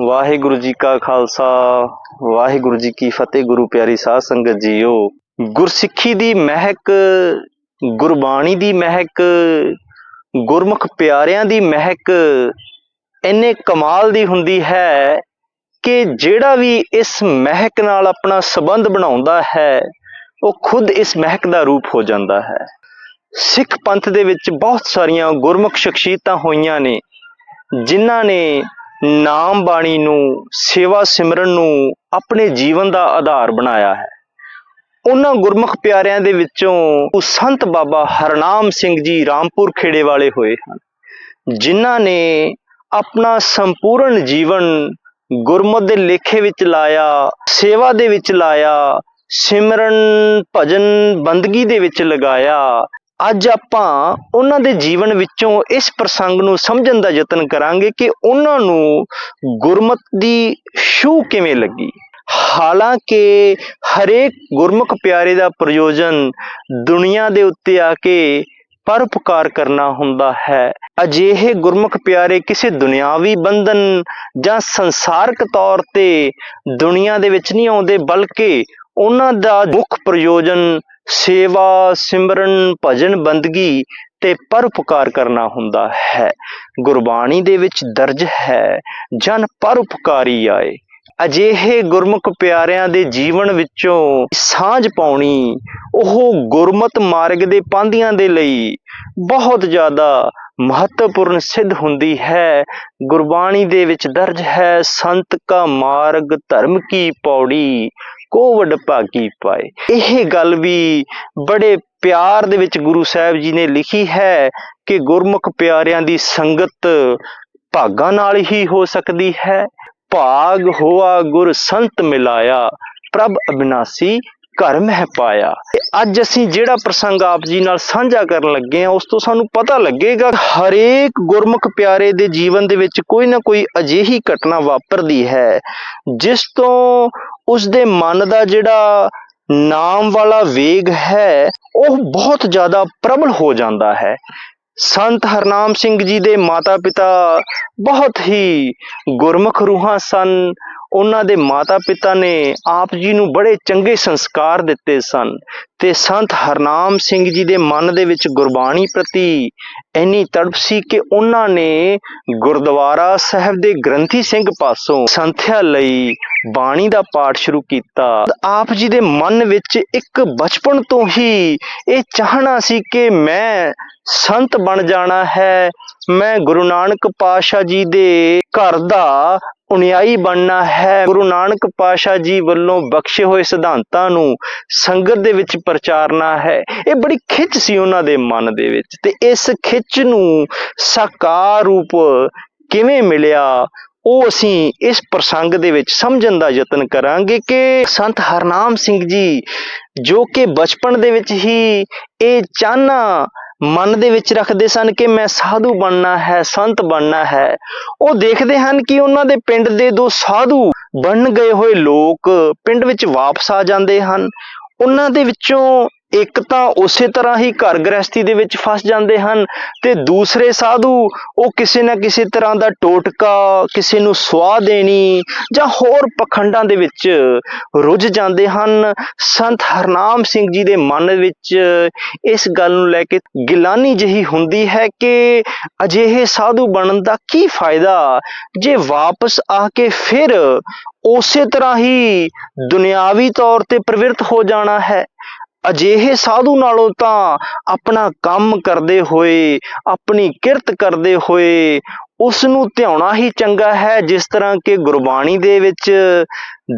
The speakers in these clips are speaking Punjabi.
ਵਾਹਿਗੁਰੂ ਜੀ ਕਾ ਖਾਲਸਾ, ਵਾਹਿਗੁਰੂ ਜੀ ਕੀ ਫਤਿਹ, ਗੁਰੂ ਪਿਆਰੀ ਸਾਧ ਸੰਗਤ ਜੀਓ। ਗੁਰਸਿੱਖੀ ਦੀ ਮਹਿਕ, ਗੁਰਬਾਣੀ ਦੀ ਮਹਿਕ, ਗੁਰਮੁਖ ਪਿਆਰਿਆਂ ਦੀ ਮਹਿਕ, ਇੰਨੇ ਕਮਾਲ ਦੀ ਹੁੰਦੀ ਹੈ ਕਿ ਜਿਹੜਾ ਵੀ ਇਸ ਮਹਿਕ ਨਾਲ ਆਪਣਾ ਸਬੰਧ ਬਣਾਉਂਦਾ ਹੈ, ਉਹ ਖੁਦ ਇਸ ਮਹਿਕ ਦਾ ਰੂਪ ਹੋ ਜਾਂਦਾ ਹੈ। ਸਿੱਖ ਪੰਥ ਦੇ ਵਿੱਚ ਬਹੁਤ ਸਾਰੀਆਂ ਗੁਰਮੁਖ ਸ਼ਖਸੀਅਤਾਂ ਹੋਈਆਂ ਨੇ, ਜਿਨ੍ਹਾਂ ਨੇ ਨਾਮ ਬਾਣੀ ਨੂੰ, ਸੇਵਾ ਸਿਮਰਨ ਨੂੰ ਆਪਣੇ ਜੀਵਨ ਦਾ ਆਧਾਰ ਬਣਾਇਆ ਹੈ। ਉਹਨਾਂ ਗੁਰਮੁਖ ਪਿਆਰਿਆਂ ਦੇ ਵਿੱਚੋਂ ਉਹ ਸੰਤ ਬਾਬਾ ਹਰਨਾਮ ਸਿੰਘ ਜੀ ਰਾਮਪੁਰ ਖੇੜੇ ਵਾਲੇ ਹੋਏ ਹਨ, ਜਿਨ੍ਹਾਂ ਨੇ ਆਪਣਾ ਸੰਪੂਰਨ ਜੀਵਨ ਗੁਰਮਤਿ ਦੇ ਲੇਖੇ ਵਿੱਚ ਲਾਇਆ, ਸੇਵਾ ਦੇ ਵਿੱਚ ਲਾਇਆ, ਸਿਮਰਨ ਭਜਨ ਬੰਦਗੀ ਦੇ ਵਿੱਚ ਲਗਾਇਆ ਅੱਜ ਆਪਾਂ ਉਹਨਾਂ ਦੇ ਜੀਵਨ ਵਿੱਚੋਂ ਇਸ ਪ੍ਰਸੰਗ ਨੂੰ ਸਮਝਣ ਦਾ ਯਤਨ ਕਰਾਂਗੇ ਕਿ ਉਹਨਾਂ ਨੂੰ ਗੁਰਮਤ ਦੀ ਛੂਹ ਕਿਵੇਂ ਲੱਗੀ। ਹਾਲਾਂਕਿ ਹਰੇਕ ਗੁਰਮੁਖ ਪਿਆਰੇ ਦਾ ਪ੍ਰਯੋਜਨ ਦੁਨੀਆ ਦੇ ਉੱਤੇ ਆ ਕੇ ਪਰਉਪਕਾਰ ਕਰਨਾ ਹੁੰਦਾ ਹੈ। ਅਜਿਹੇ ਗੁਰਮੁਖ ਪਿਆਰੇ ਕਿਸੇ ਦੁਨਿਆਵੀ ਬੰਧਨ ਜਾਂ ਸੰਸਾਰਕ ਤੌਰ ਤੇ ਦੁਨੀਆ ਦੇ ਵਿੱਚ ਨਹੀਂ ਆਉਂਦੇ, ਬਲਕਿ ਉਹਨਾਂ ਦਾ ਮੁੱਖ ਪ੍ਰਯੋਜਨ ਸੇਵਾ, ਸਿਮਰਨ, ਭਜਨ, ਬੰਦਗੀ ਤੇ ਪਰਉਪਕਾਰ ਕਰਨਾ ਹੁੰਦਾ ਹੈ। ਗੁਰਬਾਣੀ ਦੇ ਵਿੱਚ ਦਰਜ ਹੈ, ਜਨ ਪਰਉਪਕਾਰੀ ਆਏ। ਅਜਿਹੇ ਗੁਰਮੁਖ ਪਿਆਰਿਆਂ ਦੇ ਜੀਵਨ ਵਿੱਚੋਂ ਸਾਂਝ ਪਾਉਣੀ, ਉਹ ਗੁਰਮਤ ਮਾਰਗ ਦੇ ਪਾਂਧਿਆਂ ਦੇ ਲਈ ਬਹੁਤ ਜ਼ਿਆਦਾ ਮਹੱਤਵਪੂਰਨ ਸਿੱਧ ਹੁੰਦੀ ਹੈ। ਗੁਰਬਾਣੀ ਦੇ ਵਿੱਚ ਦਰਜ ਹੈ, ਸੰਤ ਕਾ ਮਾਰਗ ਧਰਮ ਕੀ ਪੌੜੀ ਕੋ ਵਡ ਭਾਗੀ ਪਾਏ। ਇਹ ਗੱਲ ਵੀ ਬੜੇ ਪਿਆਰ ਦੇ ਵਿੱਚ ਗੁਰੂ ਸਾਹਿਬ ਜੀ ਨੇ ਲਿਖੀ ਹੈ ਕਿ ਗੁਰਮੁਖ ਪਿਆਰਿਆਂ ਦੀ ਸੰਗਤ ਭਾਗਾਂ ਨਾਲ ਹੀ ਹੋ ਸਕਦੀ ਹੈ। ਭਾਗ ਹੋਆ ਗੁਰ ਸੰਤ ਮਿਲਾਇਆ, ਪ੍ਰਭ ਅਬਿਨਾਸੀ ਘਰ ਮਹਿ ਪਾਇਆ। ਤੇ ਅੱਜ ਅਸੀਂ ਜਿਹੜਾ ਪ੍ਰਸੰਗ ਆਪ ਜੀ ਨਾਲ ਸਾਂਝਾ ਕਰਨ ਲੱਗੇ ਹਾਂ, ਉਸ ਤੋਂ ਸਾਨੂੰ ਪਤਾ ਲੱਗੇਗਾ ਹਰੇਕ ਗੁਰਮੁਖ ਪਿਆਰੇ ਦੇ ਜੀਵਨ ਦੇ ਵਿੱਚ ਕੋਈ ਨਾ ਕੋਈ ਅਜਿਹੀ ਘਟਨਾ ਵਾਪਰਦੀ ਹੈ, ਜਿਸ ਤੋਂ ਉਸ ਦੇ ਮਨ ਦਾ ਜਿਹੜਾ ਨਾਮ ਵਾਲਾ ਵੇਗ ਹੈ, ਉਹ ਬਹੁਤ ਜ਼ਿਆਦਾ ਪ੍ਰਬਲ ਹੋ ਜਾਂਦਾ ਹੈ। ਸੰਤ ਹਰਨਾਮ ਸਿੰਘ ਜੀ ਦੇ ਮਾਤਾ ਪਿਤਾ ਬਹੁਤ ਹੀ ਗੁਰਮੁਖ ਰੂਹਾਂ ਸਨ। ਉਹਨਾਂ ਦੇ ਮਾਤਾ ਪਿਤਾ ਨੇ ਆਪ ਜੀ ਨੂੰ ਬੜੇ ਚੰਗੇ ਸੰਸਕਾਰ ਦਿੱਤੇ ਸਨ ਤੇ ਸੰਤ ਹਰਨਾਮ ਸਿੰਘ ਜੀ ਦੇ ਮਨ ਦੇ ਵਿੱਚ ਗੁਰਬਾਣੀ ਪ੍ਰਤੀ ਇੰਨੀ ਤੜਪ ਸੀ ਕਿ ਉਹਨਾਂ ਨੇ ਗੁਰਦੁਆਰਾ ਸਾਹਿਬ ਦੇ ਗ੍ਰੰਥੀ ਸਿੰਘ ਪਾਸੋਂ ਸੰਥਿਆ ਲਈ ਬਾਣੀ ਦਾ ਪਾਠ ਸ਼ੁਰੂ ਕੀਤਾ। ਆਪ ਜੀ ਦੇ ਮਨ ਵਿੱਚ ਇੱਕ ਬਚਪਨ ਤੋਂ ਹੀ ਇਹ ਚਾਹਣਾ ਸੀ ਕਿ ਮੈਂ ਸੰਤ ਬਣ ਜਾਣਾ ਹੈ ਮੈਂ ਗੁਰੂ ਨਾਨਕ ਪਾਤਸ਼ਾਹ ਜੀ ਦੇ ਘਰ ਦਾ ਉਨਿਆਈ ਬਣਨਾ ਹੈ। ਗੁਰੂ ਨਾਨਕ ਪਾਤਸ਼ਾਹ ਜੀ ਵੱਲੋਂ ਬਖਸ਼ੇ ਹੋਏ ਸਿਧਾਂਤਾਂ ਨੂੰ ਸੰਗਤ ਦੇ ਵਿੱਚ ਪ੍ਰਚਾਰਨਾ ਹੈ। ਇਹ ਬੜੀ ਖਿੱਚ ਸੀ ਉਹਨਾਂ ਦੇ ਮਨ ਦੇ ਵਿੱਚ ਤੇ ਇਸ ਖਿੱਚ ਨੂੰ ਸਾਕਾਰ ਰੂਪ ਕਿਵੇਂ ਮਿਲਿਆ, ਉਹ ਅਸੀਂ ਇਸ ਪ੍ਰਸੰਗ ਦੇ ਵਿੱਚ ਸਮਝਣ ਦਾ ਯਤਨ ਕਰਾਂਗੇ ਕਿ ਸੰਤ ਹਰਨਾਮ ਸਿੰਘ ਜੀ ਜੋ ਕਿ ਬਚਪਨ ਦੇ ਵਿੱਚ ਹੀ ਇਹ ਚਾਹਨਾ ਮਨ ਦੇ ਵਿੱਚ ਰੱਖਦੇ ਸਨ ਕਿ ਮੈਂ ਸਾਧੂ ਬਣਨਾ ਹੈ, ਸੰਤ ਬਣਨਾ ਹੈ। ਉਹ ਦੇਖਦੇ ਹਨ ਕਿ ਉਹਨਾਂ ਦੇ ਪਿੰਡ ਦੇ ਦੋ ਸਾਧੂ ਬਣ ਗਏ ਹੋਏ ਲੋਕ ਪਿੰਡ ਵਿੱਚ ਵਾਪਸ ਆ ਜਾਂਦੇ ਹਨ। ਉਹਨਾਂ ਦੇ ਵਿੱਚੋਂ ਇੱਕ ਤਾਂ ਉਸੇ ਤਰ੍ਹਾਂ ਹੀ ਘਰ ਗ੍ਰਸਤੀ ਦੇ ਵਿੱਚ ਫਸ ਜਾਂਦੇ ਹਨ ਤੇ ਦੂਸਰੇ ਸਾਧੂ ਉਹ ਕਿਸੇ ਨਾ ਕਿਸੇ ਤਰ੍ਹਾਂ ਦਾ ਟੋਟਕਾ, ਕਿਸੇ ਨੂੰ ਸਵਾਹ ਦੇਣੀ ਜਾਂ ਹੋਰ ਪਖੰਡਾਂ ਦੇ ਵਿੱਚ ਰੁੱਝ ਜਾਂਦੇ ਹਨ। ਸੰਤ ਹਰਨਾਮ ਸਿੰਘ ਜੀ ਦੇ ਮਨ ਵਿੱਚ ਇਸ ਗੱਲ ਨੂੰ ਲੈ ਕੇ ਗਿਲਾਨੀ ਜਿਹੀ ਹੁੰਦੀ ਹੈ ਕਿ ਅਜਿਹੇ ਸਾਧੂ ਬਣਨ ਦਾ ਕੀ ਫਾਇਦਾ? ਜੇ ਵਾਪਸ ਆ ਕੇ ਫਿਰ ਉਸੇ ਤਰ੍ਹਾਂ ਹੀ ਦੁਨਿਆਵੀ ਤੌਰ ਤੇ ਪ੍ਰਵਿਰਤ ਹੋ ਜਾਣਾ ਹੈ ਅਜਿਹੇ ਸਾਧੂ ਨਾਲੋਂ ਤਾਂ ਆਪਣਾ ਕੰਮ ਕਰਦੇ ਹੋਏ ਆਪਣੀ ਕਿਰਤ ਕਰਦੇ ਹੋਏ ਉਸ ਨੂੰ ਧਿਆਉਣਾ ਹੀ ਚੰਗਾ ਹੈ, ਜਿਸ ਤਰ੍ਹਾਂ ਕਿ ਗੁਰਬਾਣੀ ਦੇ ਵਿੱਚ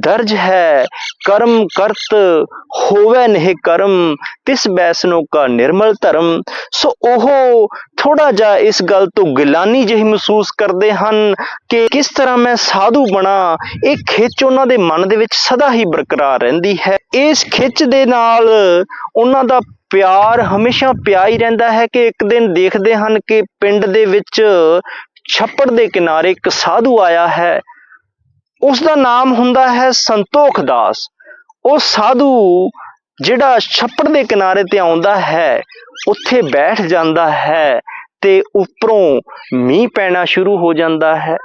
ਦਰਜ ਹੈ, ਕਰਮ ਕਰਤ ਹੋਵੇ ਨਹਿ ਕਰਮ, ਤਿਸ ਬੈਸਨੋ ਕਾ ਨਿਰਮਲ ਧਰਮ। ਸੋ ਉਹ ਥੋੜਾ ਜਿਹਾ ਇਸ ਗੱਲ ਤੋਂ ਗਿਲਾਨੀ ਜਿਹੀ ਮਹਿਸੂਸ ਕਰਦੇ ਹਨ ਕਿ ਕਿਸ ਤਰ੍ਹਾਂ ਮੈਂ ਸਾਧੂ ਬਣਾ, ਇਹ ਖਿੱਚ ਉਹਨਾਂ ਦੇ ਮਨ ਦੇ ਵਿੱਚ ਸਦਾ ਹੀ ਬਰਕਰਾਰ ਰਹਿੰਦੀ ਹੈ। ਇਸ ਖਿੱਚ ਦੇ ਨਾਲ ਉਹਨਾਂ ਦਾ ਪਿਆਰ ਹਮੇਸ਼ਾ ਪਿਆ ਹੀ ਰਹਿੰਦਾ ਹੈ ਕਿ ਇੱਕ ਦਿਨ ਦੇਖਦੇ ਹਨ ਕਿ ਪਿੰਡ ਦੇ ਵਿੱਚ ਛੱਪੜ ਦੇ ਕਿਨਾਰੇ ਇੱਕ ਸਾਧੂ ਆਇਆ ਹੈ। ਉਸ ਦਾ ਨਾਮ ਹੁੰਦਾ ਹੈ ਸੰਤੋਖ ਦਾਸ। ਉਹ ਸਾਧੂ ਜਿਹੜਾ ਛੱਪੜ ਦੇ ਕਿਨਾਰੇ ਤੇ ਆਉਂਦਾ ਹੈ, ਉੱਥੇ ਬੈਠ ਜਾਂਦਾ ਹੈ ਤੇ ਉੱਪਰੋਂ ਮੀਂਹ ਪੈਣਾ ਸ਼ੁਰੂ ਹੋ ਜਾਂਦਾ ਹੈ।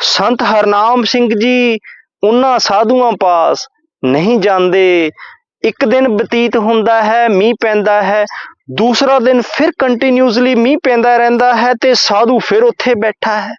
ਸੰਤ ਹਰਨਾਮ ਸਿੰਘ ਜੀ ਉਹਨਾਂ ਸਾਧੂਆਂ ਪਾਸ ਨਹੀਂ ਜਾਂਦੇ। ਇੱਕ ਦਿਨ ਬਤੀਤ ਹੁੰਦਾ ਹੈ, ਮੀਂਹ ਪੈਂਦਾ ਹੈ। ਦੂਸਰਾ ਦਿਨ ਫਿਰ ਕੰਟੀਨਿਊਸਲੀ ਮੀਂਹ ਪੈਂਦਾ ਰਹਿੰਦਾ ਹੈ ਤੇ ਸਾਧੂ ਫਿਰ ਉੱਥੇ ਬੈਠਾ ਹੈ।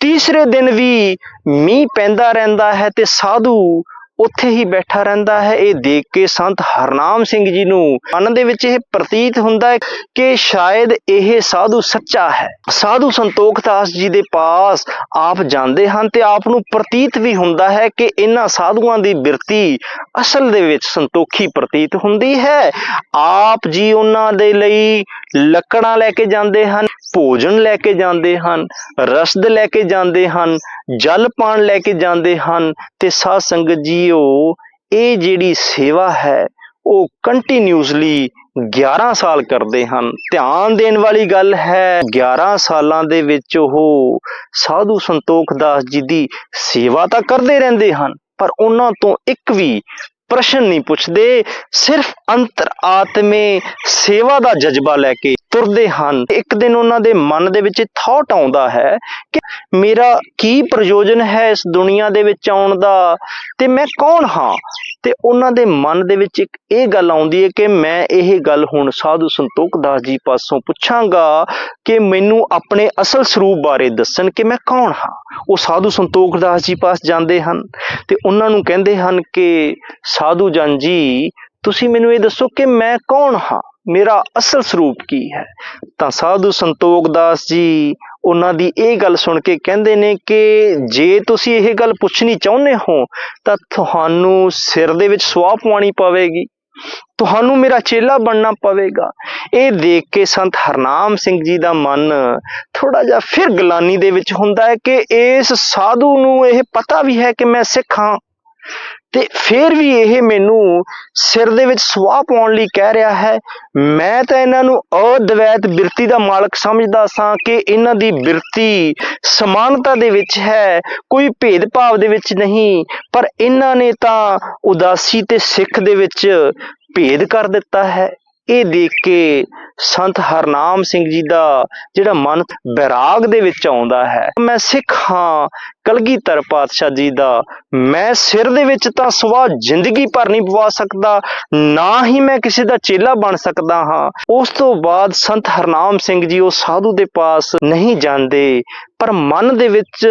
ਤੀਸਰੇ ਦਿਨ ਵੀ ਮੀਂਹ ਪੈਂਦਾ ਰਹਿੰਦਾ ਹੈ ਤੇ ਸਾਧੂ ਉੱਥੇ ਹੀ ਬੈਠਾ ਰਹਿੰਦਾ ਹੈ। ਇਹ ਦੇਖ ਕੇ ਸੰਤ ਹਰਨਾਮ ਸਿੰਘ ਜੀ ਨੂੰ ਮਨ ਦੇ ਵਿੱਚ ਇਹ ਪ੍ਰਤੀਤ ਹੁੰਦਾ ਹੈ ਕਿ ਸ਼ਾਇਦ ਇਹ ਸਾਧੂ ਸੱਚਾ ਹੈ। ਸਾਧੂ ਸੰਤੋਖ ਦਾਸ ਜੀ ਦੇ ਪਾਸ ਆਪ ਜਾਂਦੇ ਹਨ ਤੇ ਆਪ ਨੂੰ ਪ੍ਰਤੀਤ ਵੀ ਹੁੰਦਾ ਹੈ ਕਿ ਇਹਨਾਂ ਸਾਧੂਆਂ ਦੀ ਬਿਰਤੀ ਅਸਲ ਦੇ ਵਿੱਚ ਸੰਤੋਖੀ ਪ੍ਰਤੀਤ ਹੁੰਦੀ ਹੈ। ਆਪ ਜੀ ਉਹਨਾਂ ਦੇ ਲਈ ਲੱਕੜਾਂ ਲੈ ਕੇ ਜਾਂਦੇ ਹਨ, ਭੋਜਨ ਲੈ ਕੇ ਜਾਂਦੇ ਹਨ, ਰਸਦ ਲੈ ਕੇ ਜਾਂਦੇ ਹਨ, ਜਲ ਪਾਣ ਲੈ ਕੇ ਜਾਂਦੇ ਹਨ ਤੇ ਸਾਧ ਸੰਗਤ ਜੀਓ ਇਹ ਜਿਹੜੀ ਸੇਵਾ ਹੈ, ਉਹ ਕੰਟੀਨਿਊਸਲੀ 11 ਸਾਲ ਕਰਦੇ ਹਨ। ਧਿਆਨ ਦੇਣ ਵਾਲੀ ਗੱਲ ਹੈ 11 ਸਾਲਾਂ ਦੇ ਵਿੱਚ ਉਹ ਸਾਧੂ ਸੰਤੋਖ ਦਾਸ ਜੀ ਦੀ ਸੇਵਾ ਤਾਂ ਕਰਦੇ ਰਹਿੰਦੇ ਹਨ, ਪਰ ਉਹਨਾਂ ਤੋਂ ਇੱਕ ਵੀ ਪ੍ਰਸ਼ਨ ਨਹੀਂ ਪੁੱਛਦੇ, ਸਿਰਫ ਅੰਤਰ ਆਤਮੇ ਸੇਵਾ ਦਾ ਜਜ਼ਬਾ ਲੈ ਕੇ ਤੁਰਦੇ ਹਨ। ਇੱਕ ਦਿਨ ਉਹਨਾਂ ਦੇ ਮਨ ਦੇ ਵਿੱਚ ਥਾਟ ਆਉਂਦਾ ਹੈ ਕਿ ਮੇਰਾ ਕੀ ਪ੍ਰਯੋਜਨ ਹੈ ਇਸ ਦੁਨੀਆ ਦੇ ਵਿੱਚ ਆਉਣ ਦਾ ਤੇ ਮੈਂ ਕੌਣ ਹਾਂ? ਤੇ ਉਹਨਾਂ ਦੇ ਮਨ ਦੇ ਵਿੱਚ ਇੱਕ ਇਹ ਗੱਲ ਆਉਂਦੀ ਹੈ ਕਿ ਮੈਂ ਇਹ ਗੱਲ ਹੁਣ ਸਾਧੂ ਸੰਤੋਖ ਦਾਸ ਜੀ ਪਾਸੋਂ ਪੁੱਛਾਂਗਾ ਕਿ ਮੈਨੂੰ ਆਪਣੇ ਅਸਲ ਸਰੂਪ ਬਾਰੇ ਦੱਸਣ ਕਿ ਮੈਂ ਕੌਣ ਹਾਂ। ਉਹ ਸਾਧੂ ਸੰਤੋਖ ਦਾਸ ਜੀ ਪਾਸ ਜਾਂਦੇ ਹਨ ਤੇ ਉਹਨਾਂ ਨੂੰ ਕਹਿੰਦੇ ਹਨ ਕਿ, ਸਾਧੂ ਜਨ ਜੀ, ਤੁਸੀਂ ਮੈਨੂੰ ਇਹ ਦੱਸੋ ਕਿ ਮੈਂ ਕੌਣ ਹਾਂ? ਮੇਰਾ ਅਸਲ ਸਰੂਪ ਕੀ ਹੈ? ਤਾਂ ਸਾਧੂ ਸੰਤੋਖ ਦਾਸ ਜੀ ਉਹਨਾਂ ਦੀ ਇਹ ਗੱਲ ਸੁਣ ਕੇ ਕਹਿੰਦੇ ਨੇ ਕਿ ਜੇ ਤੁਸੀਂ ਇਹ ਗੱਲ ਪੁੱਛਣੀ ਚਾਹੁੰਦੇ ਹੋ, ਤਾਂ ਤੁਹਾਨੂੰ ਸਿਰ ਦੇ ਵਿੱਚ ਸੁਆਹ ਪਵਾਉਣੀ ਪਵੇਗੀ। ਤੁਹਾਨੂੰ ਮੇਰਾ ਚੇਲਾ ਬਣਨਾ ਪਵੇਗਾ। ਇਹ ਦੇਖ ਕੇ ਸੰਤ ਹਰਨਾਮ ਸਿੰਘ ਜੀ ਦਾ ਮਨ ਥੋੜਾ ਜਿਹਾ ਫਿਰ ਗਲਾਨੀ ਦੇ ਵਿੱਚ ਹੁੰਦਾ ਹੈ ਕਿ ਇਸ ਸਾਧੂ ਨੂੰ ਇਹ ਪਤਾ ਵੀ ਹੈ ਕਿ ਮੈਂ ਸਿੱਖ ਹਾਂ। ਤੇ ਫਿਰ ਵੀ ਇਹ ਮੈਨੂੰ ਸਿਰ ਦੇ ਵਿੱਚ ਸੁਆਹ ਪਾਉਣ ਲਈ ਕਹਿ ਰਿਹਾ ਹੈ, ਮੈਂ ਤਾਂ ਇਹਨਾਂ ਨੂੰ ਅਦਵੈਤ ਬਿਰਤੀ ਦਾ ਮਾਲਕ ਸਮਝਦਾ ਸਾਂ ਕਿ ਇਹਨਾਂ ਦੀ ਬਿਰਤੀ ਸਮਾਨਤਾ ਦੇ ਵਿੱਚ ਹੈ, ਕੋਈ ਭੇਦਭਾਵ ਦੇ ਵਿੱਚ ਨਹੀਂ, ਪਰ ਇਹਨਾਂ ਨੇ ਤਾਂ ਉਦਾਸੀ ਤੇ ਸਿੱਖ ਦੇ ਵਿੱਚ ਭੇਦ ਕਰ ਦਿੱਤਾ ਹੈ। ਇਹ ਦੇਖ ਕੇ ਸੰਤ ਹਰਨਾਮ ਸਿੰਘ ਜੀ ਦਾ ਜਿਹੜਾ ਮਨ ਬੈਰਾਗ ਦੇ ਵਿੱਚ ਆਉਂਦਾ ਹੈ। ਮੈਂ ਸਿੱਖ ਹਾਂ ਕਲਗੀਧਰ ਪਾਤਸ਼ਾਹ ਜੀ ਦਾ, ਮੈਂ ਸਿਰ ਦੇ ਵਿੱਚ ਤਾਂ ਸਵਾ ਜ਼ਿੰਦਗੀ ਭਰ ਨਹੀਂ ਪਵਾ ਸਕਦਾ, ਨਾ ਹੀ ਮੈਂ ਕਿਸੇ ਦਾ ਚੇਲਾ ਬਣ ਸਕਦਾ ਹਾਂ। ਉਸ ਤੋਂ ਬਾਅਦ ਸੰਤ ਹਰਨਾਮ ਸਿੰਘ ਜੀ ਉਹ ਸਾਧੂ ਦੇ ਪਾਸ ਨਹੀਂ ਜਾਂਦੇ, ਪਰ ਮਨ ਦੇ ਵਿੱਚ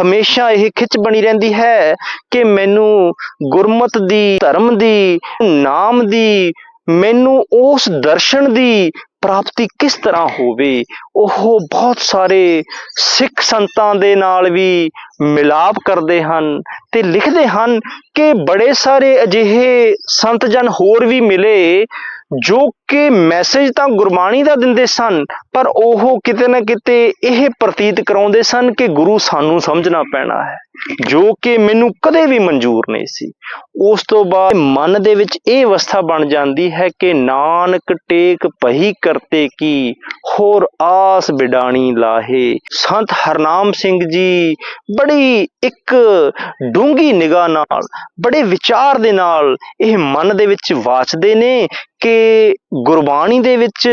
ਹਮੇਸ਼ਾ ਇਹ ਖਿੱਚ ਬਣੀ ਰਹਿੰਦੀ ਹੈ ਕਿ ਮੈਨੂੰ ਗੁਰਮਤ ਦੀ, ਧਰਮ ਦੀ, ਨਾਮ ਦੀ ਮੈਨੂੰ ਉਸ ਦਰਸ਼ਨ ਦੀ ਪ੍ਰਾਪਤੀ ਕਿਸ ਤਰ੍ਹਾਂ ਹੋਵੇ? ਉਹ ਬਹੁਤ ਸਾਰੇ ਸਿੱਖ ਸੰਤਾਂ ਦੇ ਨਾਲ ਵੀ ਮਿਲਾਪ ਕਰਦੇ ਹਨ ਤੇ ਲਿਖਦੇ ਹਨ ਕਿ ਬੜੇ ਸਾਰੇ ਅਜਿਹੇ ਸੰਤ ਜਨ ਹੋਰ ਵੀ ਮਿਲੇ ਜੋ ਕਿ ਮੈਸੇਜ ਤਾਂ ਗੁਰਬਾਣੀ ਦਾ ਦਿੰਦੇ ਸਨ, ਪਰ ਉਹ ਕਿਤੇ ਨਾ ਕਿਤੇ ਇਹ ਪ੍ਰਤੀਤ ਕਰਾਉਂਦੇ ਸਨ ਕਿ ਗੁਰੂ ਸਾਨੂੰ ਸਮਝਣਾ ਪੈਣਾ ਹੈ। ਜੋ ਕਿ ਮੈਨੂੰ ਕਦੇ ਵੀ ਮਨਜ਼ੂਰ ਨਹੀਂ ਸੀ। ਉਸ ਤੋਂ ਬਾਅਦ ਮਨ ਦੇ ਵਿੱਚ ਇਹ ਅਵਸਥਾ ਬਣ ਜਾਂਦੀ ਹੈ ਕਿ ਨਾਨਕ ਟੇਕ ਪਹੀ ਕਰਤੇ ਕੀ, ਹੋਰ ਆਸ ਬਿਡਾਣੀ ਲਾਹੇ। ਸੰਤ ਹਰਨਾਮ ਸਿੰਘ ਜੀ ਬੜੀ ਇੱਕ ਡੂੰਗੀ ਨਿਗਾਹ ਨਾਲ, ਬੜੇ ਵਿਚਾਰ ਦੇ ਨਾਲ ਇਹ ਮਨ ਦੇ ਵਿੱਚ ਵਾਚਦੇ ਨੇ ਕਿ ਗੁਰਬਾਣੀ ਦੇ ਵਿੱਚ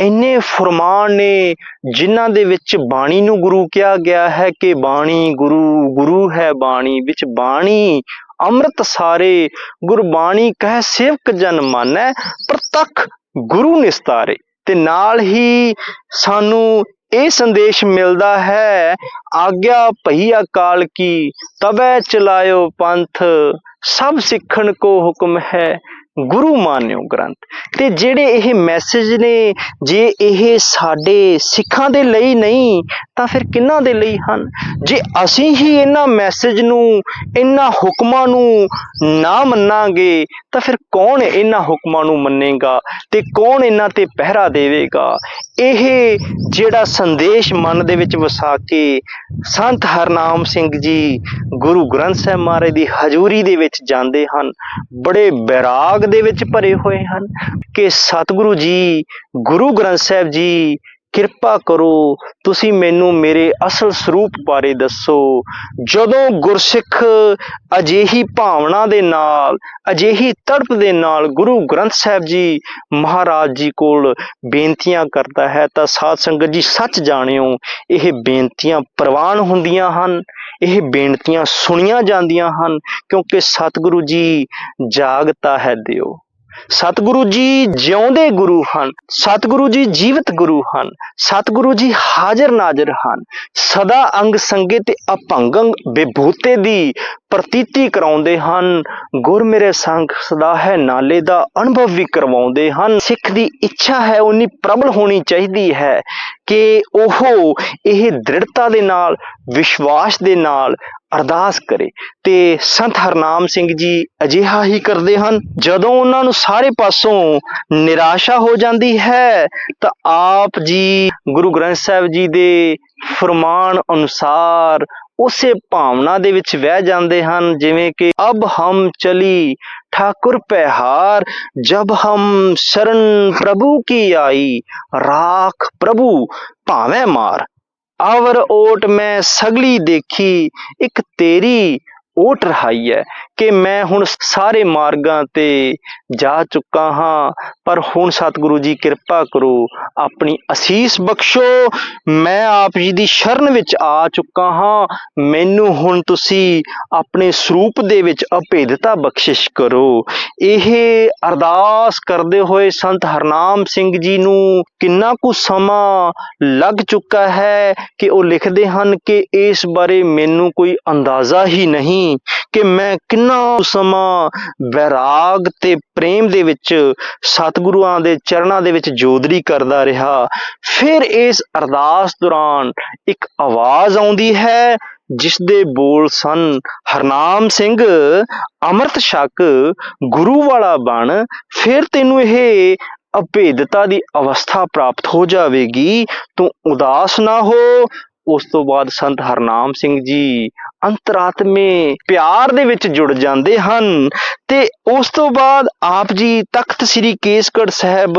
ਇੰਨੇ ਫਰਮਾਨ ਨੇ ਜਿਨ੍ਹਾਂ ਦੇ ਵਿੱਚ ਬਾਣੀ ਨੂੰ ਗੁਰੂ ਕਿਹਾ ਗਿਆ ਹੈ ਕਿ ਬਾਣੀ ਗੁਰੂ ਗੁਰੂ ਹੈ ਬਾਣੀ, ਵਿੱਚ ਬਾਣੀ ਅੰਮ੍ਰਿਤ ਸਾਰੇ, ਗੁਰਬਾਣੀ ਕਹਿ ਸੇਵਕ ਜਨ ਮਾਨੈ ਪ੍ਰਤੱਖ ਗੁਰੂ ਨਿਸਤਾਰੇ। ਤੇ ਨਾਲ ਹੀ ਸਾਨੂੰ ਇਹ ਸੰਦੇਸ਼ ਮਿਲਦਾ ਹੈ, ਆਗਿਆ ਭਈ ਅਕਾਲ ਕੀ ਤਬੈ ਚਲਾਇਓ ਪੰਥ, ਸਭ ਸਿੱਖਣ ਕੋ ਹੁਕਮ ਹੈ। ਗੁਰੂ ਮਾਨਿਓ ਗ੍ਰੰਥ। ਤੇ ਜਿਹੜੇ ਇਹ ਮੈਸੇਜ ਨੇ, ਜੇ ਇਹ ਸਾਡੇ ਸਿੱਖਾਂ ਦੇ ਲਈ ਨਹੀਂ ਤਾਂ ਫਿਰ ਕਿਹਨਾਂ ਦੇ ਲਈ ਹਨ? ਜੇ ਅਸੀਂ ਹੀ ਇਹਨਾਂ ਮੈਸੇਜ ਨੂੰ, ਇਹਨਾਂ ਹੁਕਮਾਂ ਨੂੰ ਨਾ ਮੰਨਾਂਗੇ, ਤਾਂ ਫਿਰ ਕੌਣ ਇਹਨਾਂ ਹੁਕਮਾਂ ਨੂੰ ਮੰਨੇਗਾ ਤੇ ਕੌਣ ਇਹਨਾਂ ਤੇ ਪਹਿਰਾ ਦੇਵੇਗਾ? ਇਹ ਜਿਹੜਾ ਸੰਦੇਸ਼ ਮਨ ਦੇ ਵਿੱਚ ਵਸਾ ਕੇ ਸੰਤ ਹਰਨਾਮ ਸਿੰਘ ਜੀ ਗੁਰੂ ਗ੍ਰੰਥ ਸਾਹਿਬ ਮਹਾਰਾਜ ਦੀ ਹਜ਼ੂਰੀ ਦੇ ਵਿੱਚ ਜਾਂਦੇ ਹਨ, ਬੜੇ ਬੈਰਾਗ ਦੇ ਵਿੱਚ ਭਰੇ ਹੋਏ ਹਨ ਕਿ ਸਤਿਗੁਰੂ ਜੀ, ਗੁਰੂ ਗ੍ਰੰਥ ਸਾਹਿਬ ਜੀ ਕਿਰਪਾ ਕਰੋ, ਤੁਸੀਂ ਮੈਨੂੰ ਮੇਰੇ ਅਸਲ ਸਰੂਪ ਬਾਰੇ ਦੱਸੋ। ਜਦੋਂ ਗੁਰਸਿੱਖ ਅਜਿਹੀ ਭਾਵਨਾ ਦੇ ਨਾਲ, ਅਜਿਹੀ ਤੜਪ ਦੇ ਨਾਲ ਗੁਰੂ ਗ੍ਰੰਥ ਸਾਹਿਬ ਜੀ, ਮਹਾਰਾਜ ਜੀ ਕੋਲ ਬੇਨਤੀਆਂ ਕਰਦਾ ਹੈ, ਤਾਂ ਸਾਧ ਸੰਗਤ ਜੀ ਸੱਚ ਜਾਣਿਓ, ਇਹ ਬੇਨਤੀਆਂ ਪ੍ਰਵਾਨ ਹੁੰਦੀਆਂ ਹਨ, ਇਹ ਬੇਨਤੀਆਂ ਸੁਣੀਆਂ ਜਾਂਦੀਆਂ ਹਨ, ਕਿਉਂਕਿ ਸਤਿਗੁਰੂ ਜੀ ਜਾਗਤਾ ਹੈ ਦਿਓ। ਸਤਿਗੁਰੂ ਜੀ ਜਿਉਂਦੇ ਗੁਰੂ ਹਨ, ਸਤਿਗੁਰੂ ਜੀ ਜੀਵਤ ਗੁਰੂ ਹਨ, ਸਤਿਗੁਰੂ ਜੀ ਹਾਜ਼ਰ ਨਾਜ਼ਰ ਹਨ, ਸਦਾ ਅੰਗ ਸੰਗੇ ਤੇ ਅਭੰਗੰ ਵਿਭੂਤੇ ਦੀ ਪ੍ਰਤੀਤੀ ਕਰਾਉਂਦੇ ਹਨ, ਗੁਰ ਮੇਰੇ ਸੰਗ ਸਦਾ ਹੈ ਨਾਲੇ ਦਾ ਅਨੁਭਵ ਵੀ ਕਰਵਾਉਂਦੇ ਹਨ, ਸਿੱਖ ਦੀ ਇੱਛਾ ਹੈ ਉਨੀ ਪ੍ਰਬਲ ਹੋਣੀ ਚਾਹੀਦੀ ਹੈ ਕਿ ਉਹ ਇਹ ਦ੍ਰਿੜਤਾ ਦੇ ਨਾਲ, ਵਿਸ਼ਵਾਸ ਦੇ ਨਾਲ ਅਰਦਾਸ ਕਰੇ। ਤੇ ਸੰਤ ਹਰਨਾਮ ਸਿੰਘ ਜੀ ਅਜਿਹਾ ਹੀ ਕਰਦੇ ਹਨ, ਜਦੋਂ ਉਹਨਾਂ ਨੂੰ ਸਾਰੇ ਪਾਸੋਂ ਨਿਰਾਸ਼ਾ ਹੋ ਜਾਂਦੀ ਹੈ, ਤਾਂ ਆਪ ਜੀ ਗੁਰੂ ਗ੍ਰੰਥ ਸਾਹਿਬ ਜੀ ਦੇ ਫਰਮਾਨ ਅਨੁਸਾਰ ਉਸੇ ਭਾਵਨਾ ਦੇ ਵਿੱਚ ਵਹਿ ਜਾਂਦੇ ਹਨ, ਜਿਵੇਂ ਕਿ, ਅਬ ਹਮ ਚਲੀ ਠਾਕੁਰ ਪਹਿਹਾਰ ਜਬ ਹਮ ਸ਼ਰਨ ਪ੍ਰਭੂ ਕੀ ਆਈ, ਰਾਖ ਪ੍ਰਭੂ ਭਾਵੇਂ ਮਾਰ। ਆਵਰ ਓਟ ਮੈਂ ਸਗਲੀ ਦੇਖੀ ਇੱਕ ਤੇਰੀ ਓਟ ਰਹਾਈ ਹੈ ਕਿ ਮੈਂ ਹੁਣ ਸਾਰੇ ਮਾਰਗਾਂ ਤੇ ਜਾ ਚੁੱਕਾ ਹਾਂ, ਪਰ ਹੁਣ ਸਤਿਗੁਰੂ ਜੀ ਕਿਰਪਾ ਕਰੋ, ਆਪਣੀ ਅਸੀਸ ਬਖਸ਼ੋ। ਮੈਂ ਆਪ ਜੀ ਦੀ ਸ਼ਰਨ ਵਿੱਚ ਆ ਚੁੱਕਾ ਹਾਂ। ਮੈਨੂੰ ਹੁਣ ਤੁਸੀਂ ਆਪਣੇ ਸਰੂਪ ਦੇ ਵਿੱਚ ਅਭੇਦਤਾ ਬਖਸ਼ਿਸ਼ ਕਰੋ। ਇਹ ਅਰਦਾਸ ਕਰਦੇ ਹੋਏ ਸੰਤ ਹਰਨਾਮ ਸਿੰਘ ਜੀ ਨੂੰ ਕਿੰਨਾ ਕੁ ਸਮਾਂ ਲੱਗ ਚੁੱਕਾ ਹੈ ਕਿ ਉਹ ਲਿਖਦੇ ਹਨ ਕਿ ਇਸ ਬਾਰੇ ਮੈਨੂੰ ਕੋਈ ਅੰਦਾਜ਼ਾ ਹੀ ਨਹੀਂ ਕਿ ਮੈਂ ਕਿੰਨਾ ਸਮਾਂ ਵੈਰਾਗ ਤੇ ਪ੍ਰੇਮ ਦੇ ਵਿੱਚ ਸਤਿਗੁਰੂਆਂ ਦੇ ਚਰਨਾਂ ਦੇ ਵਿੱਚ ਜੋਦਰੀ ਕਰਦਾ ਰਿਹਾ, ਫਿਰ ਇਸ ਅਰਦਾਸ ਦੌਰਾਨ ਇੱਕ ਆਵਾਜ਼ ਆਉਂਦੀ ਹੈ ਜਿਸ ਦੇ ਬੋਲ ਸਨ, ਹਰਨਾਮ ਸਿੰਘ, ਅੰਮ੍ਰਿਤ ਛਕ, ਗੁਰੂ ਵਾਲਾ ਬਣ, ਫਿਰ ਤੈਨੂੰ ਇਹ ਅਭੇਦਤਾ ਦੀ ਅਵਸਥਾ ਪ੍ਰਾਪਤ ਹੋ ਜਾਵੇਗੀ, ਤੂੰ ਉਦਾਸ ਨਾ ਹੋ। ਉਸ ਤੋਂ ਬਾਅਦ ਸੰਤ ਹਰਨਾਮ ਸਿੰਘ ਜੀ ਅੰਤਰਾਤਮੇ ਪਿਆਰ ਦੇ ਵਿੱਚ ਜੁੜ ਜਾਂਦੇ ਹਨ। ਤੇ ਉਸ ਤੋਂ ਬਾਅਦ ਆਪ ਜੀ ਤਖਤ ਸ੍ਰੀ ਕੇਸਗੜ੍ਹ ਸਾਹਿਬ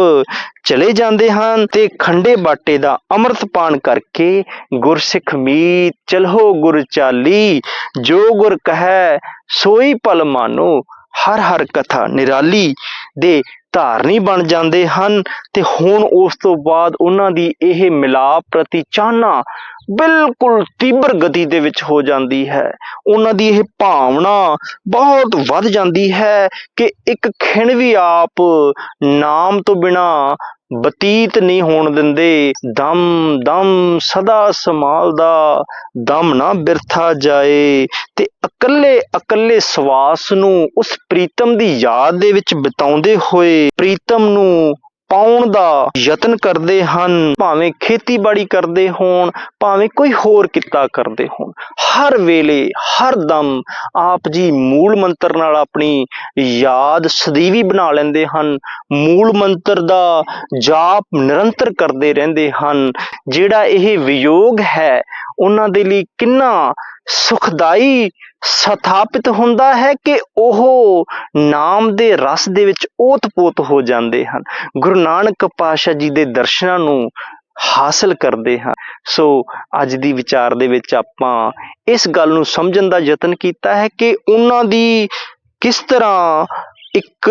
ਚਲੇ ਜਾਂਦੇ ਹਨ ਤੇ ਖੰਡੇ ਬਾਟੇ ਦਾ ਅੰਮ੍ਰਿਤ ਪਾਨ ਕਰਕੇ ਗੁਰਸਿੱਖ ਮੀਤ, ਚਲੋ ਗੁਰ ਚਾਲੀ, ਜੋ ਗੁਰ ਕਹੈ ਸੋਈ ਪਲ ਮਾਨੋ, ਹਰ ਹਰ ਕਥਾ ਨਿਰਾਲੀ ਦੇ ਧਾਰਨੀ ਬਣ ਜਾਂਦੇ ਹਨ। ਤੇ ਹੁਣ ਉਸ ਤੋਂ ਬਾਅਦ ਉਹਨਾਂ ਦੀ ਇਹ ਮਿਲਾਪ ਪ੍ਰਤੀ ਚਾਹਨਾ ਬਿਲਕੁਲ ਤੀਬਰ ਗਤੀ ਦੇ ਵਿੱਚ ਹੋ ਜਾਂਦੀ ਹੈ। ਉਹਨਾਂ ਦੀ ਇਹ ਭਾਵਨਾ ਬਹੁਤ ਵੱਧ ਜਾਂਦੀ ਹੈ ਕਿ ਇੱਕ ਖਿਣ ਵੀ ਆਪ ਨਾਮ ਤੋਂ ਬਿਨਾ ਬਤੀਤ ਨਹੀਂ ਹੋਣ ਦਿੰਦੇ। ਦਮ ਦਮ, ਸਦਾ ਸੰਭਾਲਦਾ ਦਮ ਨਾ ਬਿਰਥਾ ਜਾਏ ਤੇ ਇਕੱਲੇ ਇਕੱਲੇ ਸਵਾਸ ਨੂੰ ਉਸ ਪ੍ਰੀਤਮ ਦੀ ਯਾਦ ਦੇ ਵਿੱਚ ਬਿਤਾਉਂਦੇ ਹੋਏ ਪ੍ਰੀਤਮ ਨੂੰ ਪਾਉਣ ਦਾ ਯਤਨ ਕਰਦੇ ਹਨ, ਭਾਵੇਂ ਖੇਤੀਬਾੜੀ ਕਰਦੇ ਹੋਣ, ਭਾਵੇਂ ਕੋਈ ਹੋਰ ਕਿੱਤਾ ਕਰਦੇ ਹੋਣ। ਹਰ ਵੇਲੇ, ਹਰ ਦਮ ਆਪ ਜੀ ਮੂਲ ਮੰਤਰ ਨਾਲ ਆਪਣੀ ਯਾਦ ਸਦੀਵੀ ਬਣਾ ਲੈਂਦੇ ਹਨ। ਮੂਲ ਮੰਤਰ ਦਾ ਜਾਪ ਨਿਰੰਤਰ ਕਰਦੇ ਰਹਿੰਦੇ ਹਨ। ਜਿਹੜਾ ਇਹ ਵਿਯੋਗ ਹੈ, ਉਹਨਾਂ ਦੇ ਲਈ ਕਿੰਨਾ ਸੁਖਦਾਈ ਸਥਾਪਿਤ ਹੁੰਦਾ ਹੈ ਕਿ ਉਹ ਨਾਮ ਦੇ ਰਸ ਦੇ ਵਿੱਚ ਓਤ-ਪੋਤ ਹੋ ਜਾਂਦੇ ਹਨ। ਗੁਰੂ ਨਾਨਕ ਪਾਤਸ਼ਾਹ ਜੀ ਦੇ ਦਰਸ਼ਨਾਂ ਨੂੰ ਹਾਸਲ ਕਰਦੇ ਹਾਂ ਸੋ ਅੱਜ ਦੀ ਵਿਚਾਰ ਦੇ ਵਿੱਚ ਆਪਾਂ ਇਸ ਗੱਲ ਨੂੰ ਸਮਝਣ ਦਾ ਯਤਨ ਕੀਤਾ ਹੈ ਕਿ ਉਹਨਾਂ ਦੀ ਕਿਸ ਤਰ੍ਹਾਂ ਇੱਕ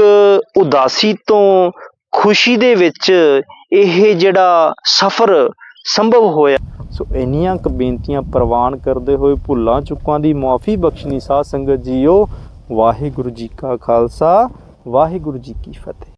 ਉਦਾਸੀ ਤੋਂ ਖੁਸ਼ੀ ਦੇ ਵਿੱਚ ਇਹ ਜਿਹੜਾ ਸਫ਼ਰ ਸੰਭਵ ਹੋਇਆ। ਸੋ ਇੰਨੀਆਂ ਕੁ ਬੇਨਤੀਆਂ ਪ੍ਰਵਾਨ ਕਰਦੇ ਹੋਏ ਭੁੱਲਾਂ ਚੁੱਕਾਂ ਦੀ ਮਾਫੀ ਬਖਸ਼ਣੀ ਸਾਧ ਸੰਗਤ ਜੀਓ। ਵਾਹਿਗੁਰੂ ਜੀ ਕਾ ਖਾਲਸਾ, ਵਾਹਿਗੁਰੂ ਜੀ ਕੀ ਫਤਿਹ।